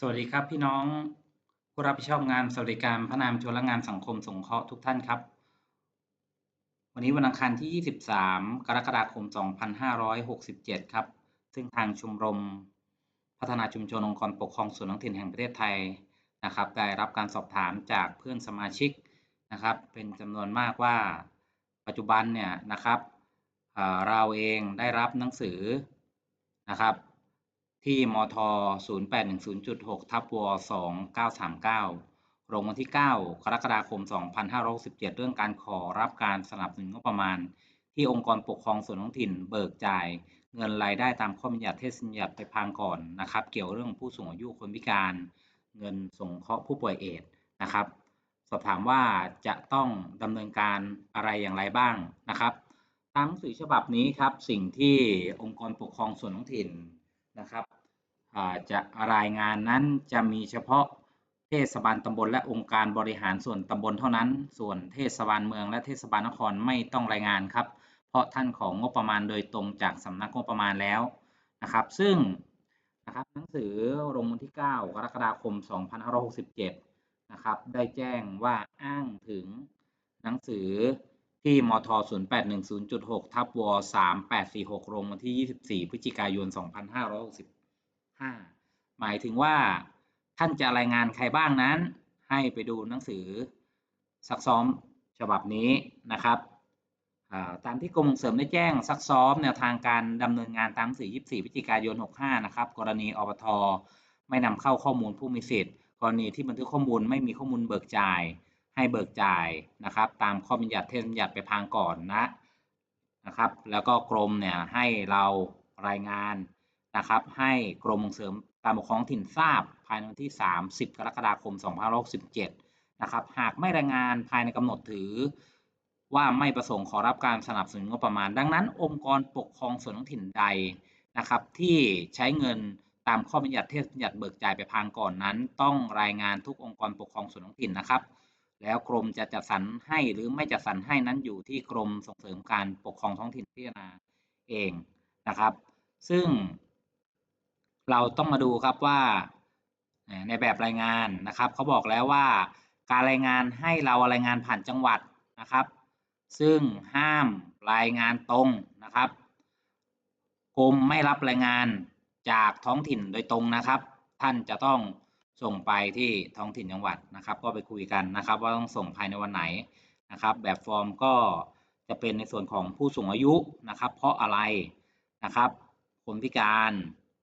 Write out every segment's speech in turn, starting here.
สวัสดีครับพี่น้องผู้รับผิดชอบงานสวัสดิการพระนามชนและงานสังคมสงเคราะห์ทุกท่านครับ วันนี้วันอังคารที่ 23 กรกฎาคม 2567 ครับ ซึ่งทางชมรมพัฒนาชุมชนองค์กรปกครองส่วนท้องถิ่นแห่งประเทศไทยนะครับ ได้รับการสอบถามจากเพื่อนสมาชิกนะครับ เป็นจำนวนมากว่าปัจจุบันเนี่ยนะครับเราเองได้รับหนังสือนะครับ ที่มท 0810.6 ทับว2939 ลงวันที่ 9 กรกฎาคม 2567 เรื่องการขอรับการสนับสนุนงบประมาณ ที่องค์กรปกครองส่วนท้องถิ่น เบิกจ่าย เงินรายได้ตามข้อบัญญัติเทศบัญญัติไปพังก่อนนะครับ เกี่ยวเรื่องผู้สูงอายุคนพิการ เงินสงเคราะห์ผู้ป่วยเอดนะครับ สอบถามว่าจะต้องดำเนินการอะไรอย่างไรบ้างนะครับ ตามหนังสือฉบับนี้ครับสิ่งที่องค์กรปกครองส่วนท้องถิ่นนะครับ จะรายงานนั้นจะมีเฉพาะเทศบาลตำบลและองค์การบริหารส่วนตำบลเท่านั้น ส่วนเทศบาลเมืองและเทศบาลนครไม่ต้องรายงานครับ เพราะท่านของงบประมาณโดยตรงจากสำนักงบประมาณแล้วนะครับ ซึ่งนะครับหนังสือลงวันที่ 9 กรกฎาคม 2567 นะครับได้แจ้งว่าอ้างถึงหนังสือที่มท 0810.6 ทับว 3846 ลงวันที่ 24 พฤศจิกายน 5. หมายถึงว่าท่านจะรายงานใครบ้างนั้น ให้ไปดูหนังสือซักซ้อมฉบับนี้นะครับตามที่กรมส่งเสริมได้แจ้งซักซ้อมแนวทางการดำเนินงานตามสื่อ24 พฤศจิกายน 65 นะครับ กรณีอบทไม่นำเข้าข้อมูลผู้มีสิทธิ์ กรณีที่บันทึกข้อมูลไม่มีข้อมูลเบิกจ่าย ให้เบิกจ่ายนะครับ ตามข้อบัญญัติเทศบัญญัติไปพางก่อนนะนะครับ แล้วก็กรมเนี่ยให้เรารายงาน นะครับ ให้กรมส่งเสริมการปกครองถิ่นทราบ ภายในวันที่ 30 กรกฎาคม 2567 นะครับ หากไม่รายงานภายในกำหนดถือ ว่าไม่ประสงค์ขอรับการสนับสนุนงบประมาณ ดังนั้น องค์กรปกครองส่วนท้องถิ่นใดนะครับ ที่ใช้เงินตามข้อบัญญัติเทศบัญญัติเบิกจ่ายไปพางก่อนนั้น ต้องรายงานทุกองค์กรปกครองส่วนท้องถิ่นนะครับ แล้วกรมจะจัดสรรให้หรือไม่จัดสรรให้นั้นอยู่ที่กรมส่งเสริมการปกครองท้องถิ่นพิจารณาเองนะครับ ซึ่ง เราต้องมาดูครับว่าในแบบรายงานนะครับเขาบอกแล้วว่าการรายงานให้เรารายงานผ่านจังหวัดนะครับ ซึ่งห้ามรายงานตรงนะครับกรมไม่รับรายงานจากท้องถิ่นโดยตรงนะครับ ท่านจะต้องส่งไปที่ท้องถิ่นจังหวัดนะครับ ก็ไปคุยกันนะครับ ว่าต้องส่งภายในวันไหนนะครับ แบบฟอร์มก็จะเป็นในส่วนของผู้สูงอายุนะครับ เพราะอะไรนะครับ คนพิการ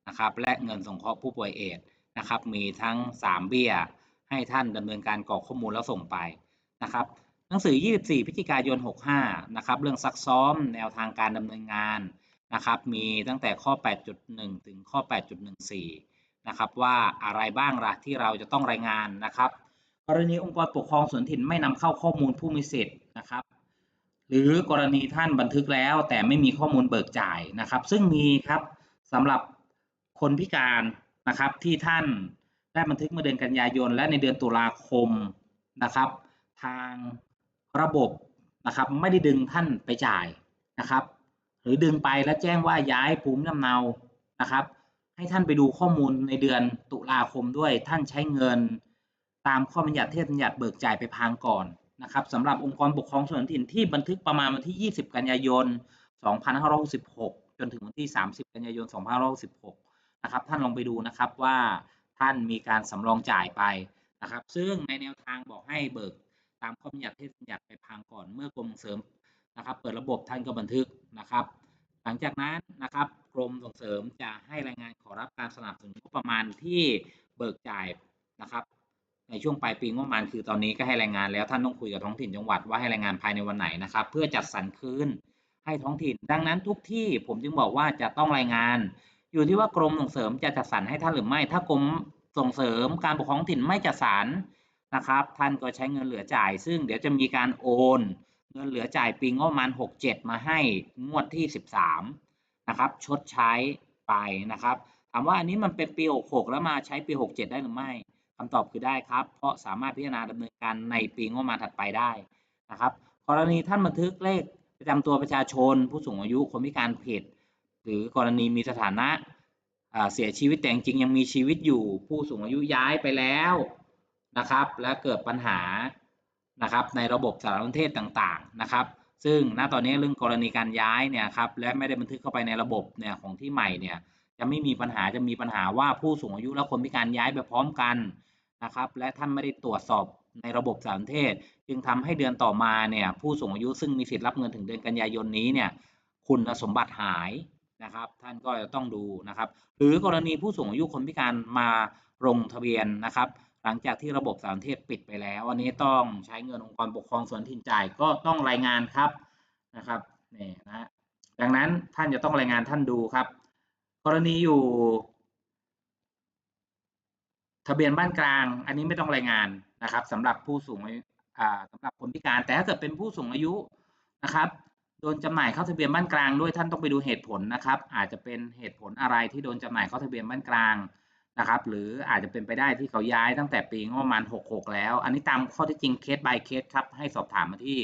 นะครับ และเงินสงเคราะห์ผู้ป่วยเอดนะครับ มีทั้ง 3 เบี้ย ให้ท่านดำเนินการกรอกข้อมูลแล้วส่งไปนะครับหนังสือ 24 พฤศจิกายน 65 นะครับ เรื่องซักซ้อมแนวทางการดำเนินงานนะครับ มีตั้งแต่ข้อ 8.1 ถึงข้อ 8.14 นะครับ ว่าอะไรบ้างล่ะที่เราจะต้องรายงานนะครับ กรณีองค์กรปกครองส่วนถิ่นไม่นำเข้าข้อมูลผู้มีสิทธิ์นะครับหรือกรณีท่านบันทึกแล้วแต่ไม่มีข้อมูลเบิกจ่ายนะครับ ซึ่งมีครับสำหรับ คนพิการนะครับที่ท่านได้บันทึกเมื่อเดือนกันยายน และในเดือนตุลาคมนะครับ ทางระบบนะครับไม่ได้ดึงท่านไปจ่ายนะครับ หรือดึงไปแล้วแจ้งว่าย้ายภูมิลำเนานะครับ ให้ท่านไปดูข้อมูลในเดือนตุลาคมด้วยท่านใช้เงินตามข้อบัญญัติเทศบัญญัติเบิกจ่ายไปพังก่อนนะครับสำหรับองค์กรปกครองส่วนถิ่นที่บันทึกประมาณวันที่ 20 กันยายน 2566 จนถึงวันที่ 30 กันยายน 2566 นะครับ ท่านลองไปดูนะครับว่าท่านมีการสำรองจ่ายไปนะครับ ซึ่งในแนวทางบอกให้เบิกตามข้อบัญญัติเทศบัญญัติไปพังก่อนเมื่อกรมเสริมนะครับ เปิดระบบท่านก็บันทึกนะครับ หลังจากนั้นนะครับกรมส่งเสริมจะให้รายงานขอรับการสนับสนุนงบประมาณที่เบิกจ่ายนะครับในช่วงปลายปีงบประมาณคือตอนนี้ก็ให้รายงานแล้วท่านต้องคุยกับท้องถิ่นจังหวัดว่าให้รายงานภายในวันไหนนะครับ เพื่อจัดสรรคืนให้ท้องถิ่น ดังนั้นทุกที่ผมจึงบอกว่าจะต้องรายงาน อยู่ที่ว่ากรมส่งเสริมจะจัดสรรให้ท่านหรือไม่ ถ้ากรมส่งเสริมการปกครองถิ่นไม่จัดสรรนะครับ ท่านก็ใช้เงินเหลือจ่าย ซึ่งเดี๋ยวจะมีการโอน เงินเหลือจ่ายปีงบประมาณ 67 มาให้งวดที่ 13 นะครับ ชดใช้ไปนะครับ ถามว่าอันนี้มันเป็นปี 66 แล้วมาใช้ปี 67 ได้หรือไม่คำตอบคือได้ครับ เพราะสามารถพิจารณาดำเนินการในปีงบประมาณถัดไปได้นะครับ กรณีท่านบันทึกเลขประจำตัวประชาชน ผู้สูงอายุคนพิการผิด หรือกรณีมีสถานะเสียชีวิตแต่จริงยังมีชีวิตอยู่ผู้สูงอายุย้ายไปแล้วนะครับ และเกิดปัญหานะครับในระบบสารสนเทศต่างๆนะครับ ซึ่งณตอนนี้เรื่องกรณีการย้ายเนี่ยครับและไม่ได้บันทึกเข้าไปในระบบเนี่ยของที่ใหม่เนี่ยจะไม่มีปัญหาจะมีปัญหาว่าผู้สูงอายุและคนพิการย้ายไปพร้อมกันนะครับ และท่านไม่ได้ตรวจสอบในระบบสารสนเทศ จึงทำให้เดือนต่อมาเนี่ยผู้สูงอายุซึ่งมีสิทธิ์รับเงินถึงเดือนกันยายนนี้เนี่ยคุณสมบัติหาย นะครับ ท่านก็จะต้องดูนะครับ หรือกรณีผู้สูงอายุคนพิการมาลงทะเบียนนะครับ หลังจากที่ระบบสารเทศปิดไปแล้วอันนี้ต้องใช้เงินองค์กรปกครองส่วนถิ่นจ่ายก็ต้องรายงานครับนะครับนี่นะดังนั้นท่านจะต้องรายงานท่านดูครับ กรณีอยู่ ทะเบียนบ้านกลาง อันนี้ไม่ต้องรายงานนะครับสำหรับผู้สูงอายุอ่าสำหรับคนพิการแต่ถ้าเกิดเป็นผู้สูงอายุนะครับ โดนจำหน่ายเข้าทะเบียนบ้านกลางด้วยท่านต้องไปดูเหตุผลนะครับ อาจจะเป็นเหตุผลอะไรที่โดนจำหน่ายเข้าทะเบียนบ้านกลางนะครับ หรืออาจจะเป็นไปได้ที่เขาย้ายตั้งแต่ปีงบประมาณ 66 แล้ว อันนี้ตามข้อเที่จริงเคส by เคสครับให้สอบถามมาที่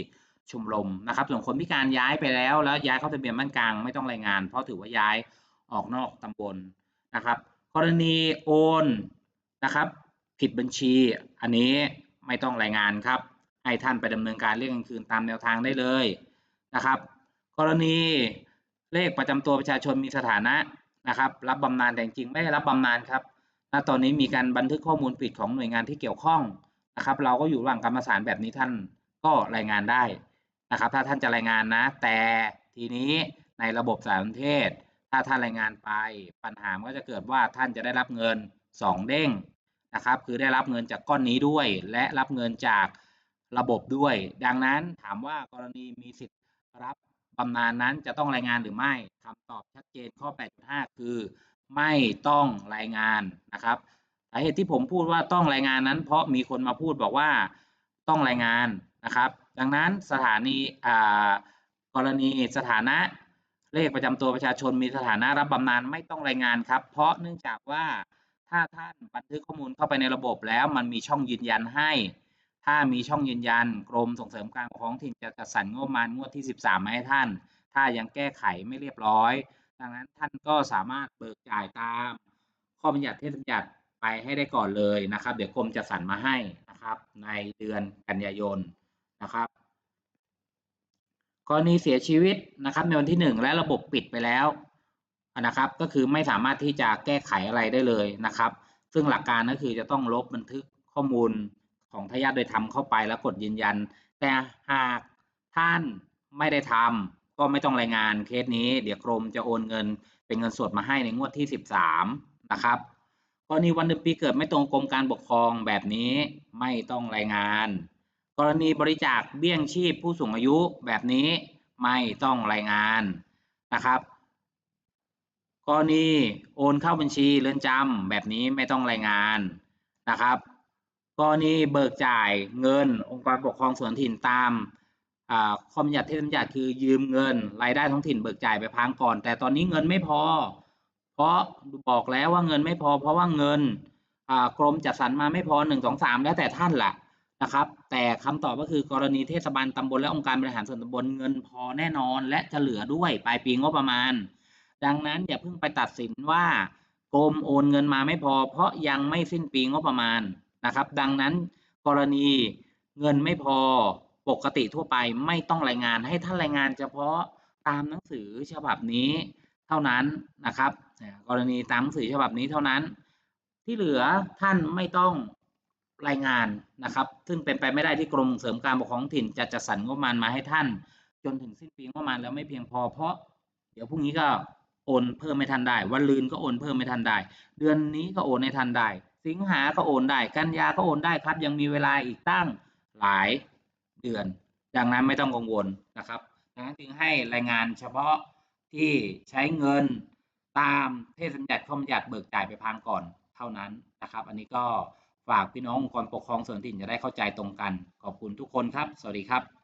ชมรมนะครับ ส่วนคนพิการย้ายไปแล้วแล้วย้ายเข้าทะเบียนบ้านกลางไม่ต้องรายงาน เพราะถือว่าย้ายออกนอกตำบลนะครับ กรณีโอนนะครับ ผิดบัญชีอันนี้ไม่ต้องรายงานครับให้ท่านไปดำเนินการเรียกเงินคืนตามแนวทางได้เลย นะครับ กรณีเลขประจำตัวประชาชนมีสถานะนะครับ รับบำนาญแต่จริงไม่ได้รับบำนาญครับณตอนนี้มีการบันทึกข้อมูลผิดของหน่วยงานที่เกี่ยวข้องนะครับ เราก็อยู่ระหว่างกรระสานแบบนี้ท่านก็รายงานได้นะครับ ถ้าท่านจะรายงานนะ แต่ทีนี้ในระบบสารสนเทศ ถ้าท่านรายงานไปปัญหาก็จะเกิดว่าท่านจะได้รับเงิน 2 เด้งนะครับ คือได้รับเงินจากก้อนนี้ด้วย และรับเงินจากระบบด้วย ดังนั้นถามว่ากรณีมีสิทธิ รับบำนาญนั้นจะต้องรายงานหรือไม่คำตอบชัดเจนข้อ 8.5 คือ ไม่ต้องรายงานนะครับสาเหตุที่ผมพูดว่าต้องรายงานนั้น เพราะมีคนมาพูดบอกว่าต้องรายงานนะครับ ดังนั้นสถานีอ่ากรณีสถานะเลขประจำตัวประชาชนมีสถานะรับบำนาญไม่ต้องรายงานครับ เพราะเนื่องจากว่าถ้าท่านบันทึกข้อมูลเข้าไปในระบบแล้วมันมีช่องยืนยันให้ ถ้ามีช่องยืนยัน กรมส่งเสริมการปกครองถิ่นจะจัดสรรงบประมาณงวดที่ 13 มาให้ท่าน ถ้ายังแก้ไขไม่เรียบร้อย ดังนั้นท่านก็สามารถเบิกจ่ายตาม ข้อบัญญัติเทศบัญญัติไปให้ได้ก่อนเลยนะครับ เดี๋ยวกรมจะสรรมาให้นะครับ ในเดือนกันยายนนะครับกรณีเสียชีวิตนะครับในวันที่หนึ่งและระบบปิดไปแล้วนะครับ ก็คือไม่สามารถที่จะแก้ไขอะไรได้เลยนะครับ ซึ่งหลักการก็คือจะต้องลบบันทึกข้อมูล ของทายาทโดยทำเข้าไปแล้วกดยืนยัน แต่หากท่านไม่ได้ทำก็ไม่ต้องรายงานเคสนี้ เดี๋ยวกรมจะโอนเงินเป็นเงินสดมาให้ในงวดที่ 13 นะครับกรณีวันเดือนปีเกิดไม่ตรงกรมการปกครองแบบนี้ไม่ต้องรายงาน กรณีบริจาคเบี้ยงชีพผู้สูงอายุแบบนี้ไม่ต้องรายงานนะครับกรณีโอนเข้าบัญชีเรือนจำแบบนี้ไม่ต้องรายงานนะครับ กรณีเบิกจ่ายเงิน องค์กรปกครองส่วนถิ่นตามข้อบัญญัติเทศบัญญัติคือยืมเงิน รายได้ท้องถิ่นเบิกจ่ายไปพังก่อน แต่ตอนนี้เงินไม่พอ เพราะบอกแล้วว่าเงินไม่พอ เพราะว่าเงินกรมจัดสรรมาไม่พอหนึ่งสองสามแล้วแต่ท่านล่ะนะครับ แต่คำตอบก็คือกรณีเทศบาลตำบลและองค์การบริหารส่วนตำบลเงินพอแน่นอน และจะเหลือด้วยปลายปีงบประมาณ ดังนั้นอย่าเพิ่งไปตัดสินว่ากรมโอนเงินมาไม่พอ เพราะยังไม่สิ้นปีงบประมาณ นะครับ ดังนั้นกรณีเงินไม่พอปกติทั่วไปไม่ต้องรายงานให้ท่านรายงานเฉพาะตามหนังสือฉบับนี้เท่านั้นนะครับกรณีตามหนังสือฉบับนี้เท่านั้น ที่เหลือท่านไม่ต้องรายงานนะครับ ซึ่งเป็นไปไม่ได้ที่กรมเสริมการปกครองถิ่นจะจัดสรรงบประมาณมาให้ท่าน จนถึงสิ้นปีงบประมาณแล้วไม่เพียงพอเพราะ เดี๋ยวพรุ่งนี้ก็โอนเพิ่มไม่ทันได้ วันลืนก็โอนเพิ่มไม่ทันได้ เดือนนี้ก็โอนให้ทันได้ สิงหาก็โอนได้ กันยาก็โอนได้ครับ ยังมีเวลาอีกตั้งหลายเดือน ดังนั้นไม่ต้องกังวลนะครับดังนั้นจึงให้รายงานเฉพาะที่ใช้เงินตามเทศบัญญัติข้อบัญญัติเบิกจ่ายไปพังก่อนเท่านั้นนะครับ อันนี้ก็ฝากพี่น้ององค์กรปกครองส่วนถิ่นจะได้เข้าใจตรงกัน ขอบคุณทุกคนครับ สวัสดีครับ